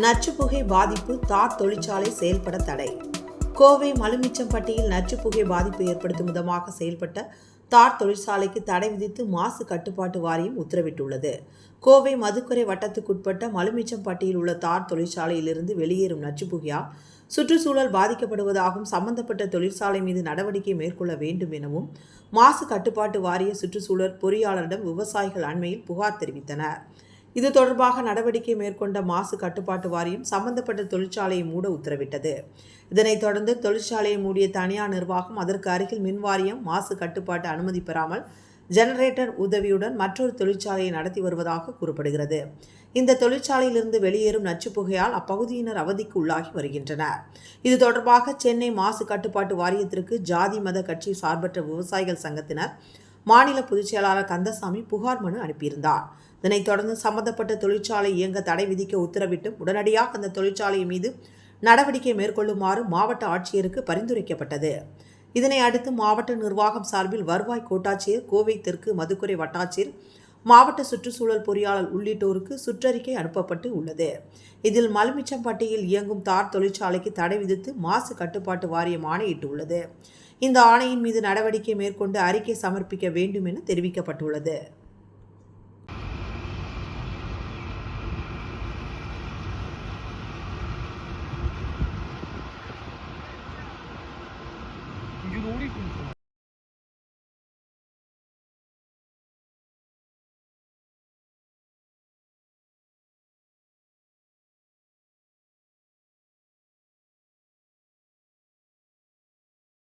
நச்சுப்புகை பாதிப்பு தார் தொழிற்சாலை செயல்பட தடை. கோவை மலுமிச்சம்பட்டியில் நச்சுப்புகை பாதிப்பு ஏற்படுத்தும் விதமாக செயல்பட்ட தார் தொழிற்சாலைக்கு தடை விதித்து மாசு கட்டுப்பாட்டு வாரியம் உத்தரவிட்டுள்ளது. கோவை மதுக்கரை வட்டத்துக்குட்பட்ட மலுமிச்சம்பட்டியில் உள்ள தார் தொழிற்சாலையிலிருந்து வெளியேறும் நச்சுப்புகையால் சுற்றுச்சூழல் பாதிக்கப்படுவதாகவும் சம்பந்தப்பட்ட தொழிற்சாலை மீது நடவடிக்கை மேற்கொள்ள வேண்டும் எனவும் மாசு கட்டுப்பாட்டு வாரிய சுற்றுச்சூழல் பொறியாளரிடம் விவசாயிகள் அண்மையில் புகார் தெரிவித்தனர். இது தொடர்பாக நடவடிக்கை மேற்கொண்ட மாசு கட்டுப்பாட்டு வாரியம் சம்பந்தப்பட்ட தொழிற்சாலையை மூட உத்தரவிட்டது. இதனைத் தொடர்ந்து தொழிற்சாலையை மூடிய தனியார் நிர்வாகம் அதற்கு அருகில் மின் வாரியம் மாசு கட்டுப்பாட்டு அனுமதி பெறாமல் ஜெனரேட்டர் உதவியுடன் மற்றொரு தொழிற்சாலையை நடத்தி வருவதாக கூறப்படுகிறது. இந்த தொழிற்சாலையிலிருந்து வெளியேறும் நச்சுப் புகையால் அப்பகுதியினர் அவதிக்கு உள்ளாகி வருகின்றனர். இது தொடர்பாக சென்னை மாசு கட்டுப்பாட்டு வாரியத்திற்கு ஜாதி மத கட்சி சார்பற்ற விவசாயிகள் சங்கத்தினர் மாநில பொதுச் செயலாளர் கந்தசாமி புகார் மனு அனுப்பியிருந்தார். இதனைத் தொடர்ந்து சம்பந்தப்பட்ட தொழிற்சாலை இயங்க தடை விதிக்க உத்தரவிட்டு உடனடியாக அந்த தொழிற்சாலை மீது நடவடிக்கை மேற்கொள்ளுமாறு மாவட்ட ஆட்சியருக்கு பரிந்துரைக்கப்பட்டது. இதனை அடுத்து மாவட்ட நிர்வாகம் சார்பில் வருவாய் கோட்டாட்சியர் கோவை தெற்கு மதுக்குறை வட்டாட்சியர் மாவட்ட சுற்றுச்சூழல் பொறியாளர் உள்ளிட்டோருக்கு சுற்றறிக்கை அனுப்பப்பட்டு உள்ளது. இதில் மலுமிச்சம்பட்டியில் இயங்கும் தார் தொழிற்சாலைக்கு தடை விதித்து மாசு கட்டுப்பாட்டு வாரியம் ஆணையிட்டுள்ளது. இந்த ஆணையின் மீது நடவடிக்கை மேற்கொண்டு அறிக்கை சமர்ப்பிக்க வேண்டும் என தெரிவிக்கப்பட்டுள்ளது.